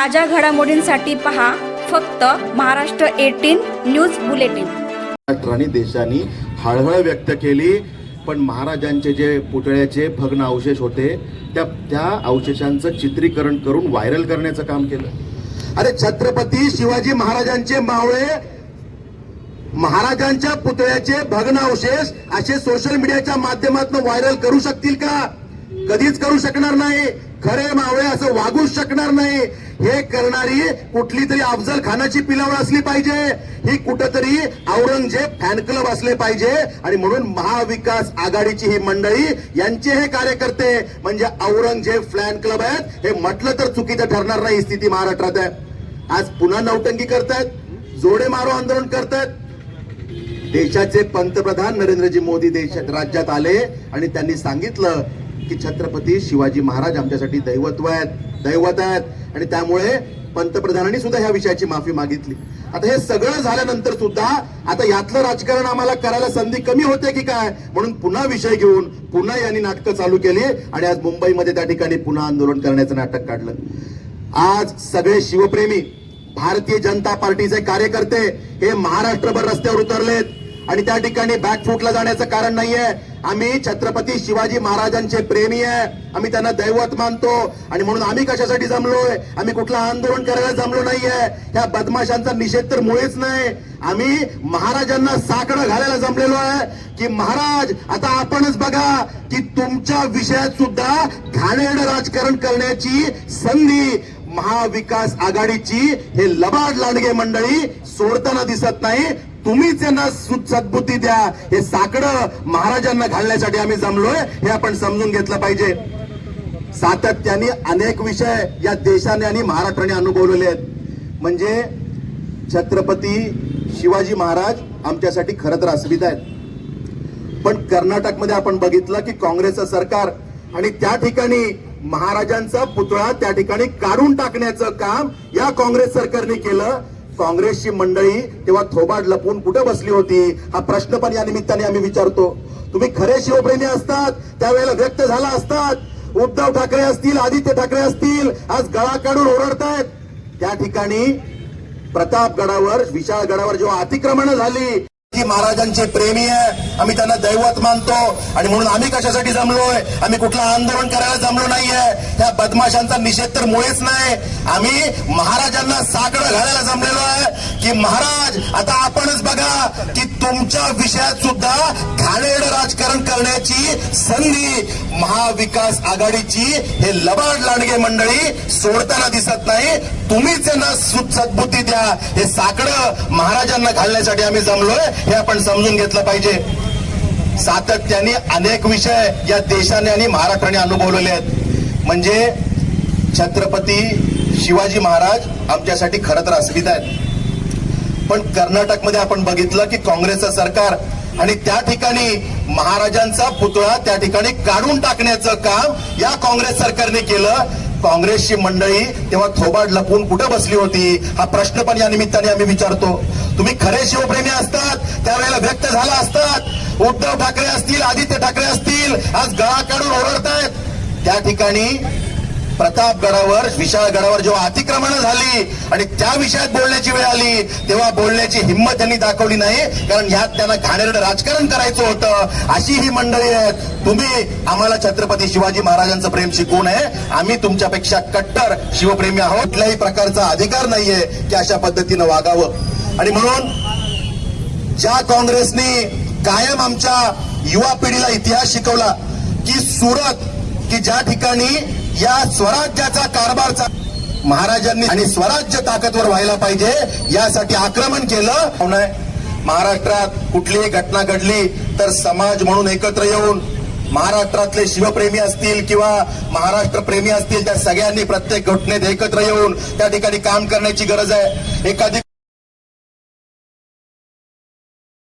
ताज्या घडामोडींसाठी पहा फक्त महाराष्ट्र एटीन न्यूज बुलेटिन. महाराष्ट्राने देशाने हळहळ व्यक्त केली पण महाराजांचे जे पुतळ्याचे भग्न अवशेष होते त्या त्या अवशेषांचं चित्रीकरण करून व्हायरल करण्याचं काम केलं. अरे छत्रपती शिवाजी महाराजांचे मावळे महाराजांच्या पुतळ्याचे भग्न अवशेष असे सोशल मीडियाच्या माध्यमातून व्हायरल करू शकतील का? कधीच करू शकणार नाही. खरे मावळे असं वागूच शकणार नाही. हे करणारी कुठली तरी अफजल खानाची पिलावळ असली पाहिजे. ही कुठंतरी औरंगजेब फॅन क्लब असले पाहिजे. आणि म्हणून महाविकास आघाडीची ही मंडळी यांचे हे कार्यकर्ते म्हणजे औरंगजेब फॅन क्लब आहेत. हे म्हटलं तर चुकीचं ठरणार नाही स्थिती महाराष्ट्रात आहे. आज पुन्हा नौटंकी करतायत. जोडे मारो आंदोलन करतायत. देशाचे पंतप्रधान नरेंद्रजी मोदी देशात राज्यात आले आणि त्यांनी सांगितलं की छत्रपती शिवाजी महाराज आमच्यासाठी दैवत्व आहेत दैवत आहेत. आणि त्यामुळे पंतप्रधानांनी सुद्धा ह्या विषयाची माफी मागितली. आता हे सगळं झाल्यानंतर सुद्धा आता यातलं राजकारण आम्हाला करायला संधी कमी होते की काय? म्हणून पुन्हा विषय घेऊन पुन्हा यांनी नाटकं चालू केली आणि आज मुंबईमध्ये त्या ठिकाणी पुन्हा आंदोलन करण्याचं नाटक काढलं. आज सगळे शिवप्रेमी भारतीय जनता पार्टीचे कार्यकर्ते हे महाराष्ट्रभर रस्त्यावर उतरलेत आणि त्या ठिकाणी बॅकफूटला जाण्याचं कारण नाहीये. आम्ही छत्रपती शिवाजी महाराजांचे प्रेमी आहे. आम्ही त्यांना दैवत मानतो. आणि म्हणून आम्ही कशासाठी जमलोय? आम्ही कुठलं आंदोलन करायला जमलो नाहीये. ह्या बदमाशांचा निषेध तर मुळेच नाही. आम्ही महाराजांना साकडं घालायला जमलेलो आहे की महाराज आता आपणच बघा की तुमच्या विषयात सुद्धा घाणेरडं राजकारण करण्याची संधी महाविकास आघाडीची हे लबाड लांडगे मंडळी सोडताना दिसत नाही. तुम्हीच यांना सद्बुद्धी द्या. हे साकडं महाराजांना घालण्यासाठी आम्ही जमलोय हे आपण समजून घेतलं पाहिजे. सातत्याने अनेक विषय या देशाने आणि महाराष्ट्राने अनुभवलेले आहेत. म्हणजे छत्रपती शिवाजी महाराज आमच्यासाठी खरं तर अस्मिता आहेत. पण कर्नाटकमध्ये आपण बघितलं की काँग्रेसचं सरकार आणि त्या ठिकाणी महाराजांचा पुतळा त्या ठिकाणी काढून टाकण्याचं काम या काँग्रेस सरकारने केलं. काँग्रेसची मंडळी तेव्हा थोबाड लपून कुठे बसली होती? हा प्रश्न पण या निमित्ताने आम्ही विचारतो. तुम्ही खरे शिवप्रेमी असतात त्यावेळेला व्यक्त झाला असतात. उद्धव ठाकरे असतील आदित्य ठाकरे असतील आज गळा काढून ओरडतायत. त्या ठिकाणी प्रतापगडावर विशाळ गडावर जेव्हा अतिक्रमण झाली की महाराजांचे प्रेमी आहे. आम्ही त्यांना दैवत मानतो. आणि म्हणून आम्ही कशासाठी जमलोय? आम्ही कुठलं आंदोलन करायला जमलो नाहीये. त्या बदमाशांचा निषेध तर मुळेच नाही. आम्ही महाराजांना साकडं घालायला जमलेलो आहे. की महाराज आता आपणच बघा की तुमच्या विषयात सुद्धा घाणेरडं करण्याची संधी महाविकास आघाडीची हे लबाड लांडगे मंडळी सोडताना दिसत नाही. तुम्हीच यांना सद्बुद्धी द्या. हे साकडं महाराजांना घालण्यासाठी आम्ही जमलोय. हे आपण समजून घेतलं पाहिजे. सातत्याने अनेक विषय या देशाने आणि महाराष्ट्राने अनुभवलेले आहेत. म्हणजे छत्रपती शिवाजी महाराज आमच्यासाठी खरं तर अस्मिता आहेत. पण कर्नाटकमध्ये आपण बघितलं की काँग्रेसचं सरकार आणि त्या ठिकाणी महाराजांचा पुतळा त्या ठिकाणी काढून टाकण्याचं काम या काँग्रेस सरकारने केलं. काँग्रेसची मंडळी तेव्हा थोबाड लपून कुठे बसली होती? हा प्रश्न पण या निमित्ताने आम्ही विचारतो. तुम्ही खरे शिवप्रेमी असतात त्यावेळेला व्यक्त झाला असतात. उद्धव ठाकरे असतील आदित्य ठाकरे असतील आज गळा काढून ओरडतायत. त्या ठिकाणी प्रतापगडावर विशाळगडावर जेव्हा अतिक्रमण झाली आणि त्या विषयात बोलण्याची वेळ आली तेव्हा बोलण्याची हिंमत त्यांनी दाखवली नाही कारण ह्यात त्यांना घाणेरडं राजकारण करायचं होतं. अशी ही मंडळी आहेत. तुम्ही आम्हाला छत्रपती शिवाजी महाराजांचं प्रेम शिकवू नये. आम्ही तुमच्यापेक्षा कट्टर शिवप्रेमी आहोत. कुठल्याही प्रकारचा अधिकार नाहीये की अशा पद्धतीनं वागावं. आणि म्हणून ज्या काँग्रेसने कायम आमच्या युवा पिढीला इतिहास शिकवला की सुरत की ज्या ठिकाणी या स्वराज्याचा कारभारचा महाराजांनी आणि स्वराज्य ताकदवर व्हायला पाहिजे यासाठी आक्रमण केलं. महाराष्ट्रात कुठलीही घटना घडली तर समाज म्हणून एकत्र येऊन महाराष्ट्रातले शिवप्रेमी असतील किंवा महाराष्ट्र प्रेमी असतील त्या सगळ्यांनी प्रत्येक घटनेत एकत्र येऊन त्या ठिकाणी काम करण्याची गरज आहे. एखादी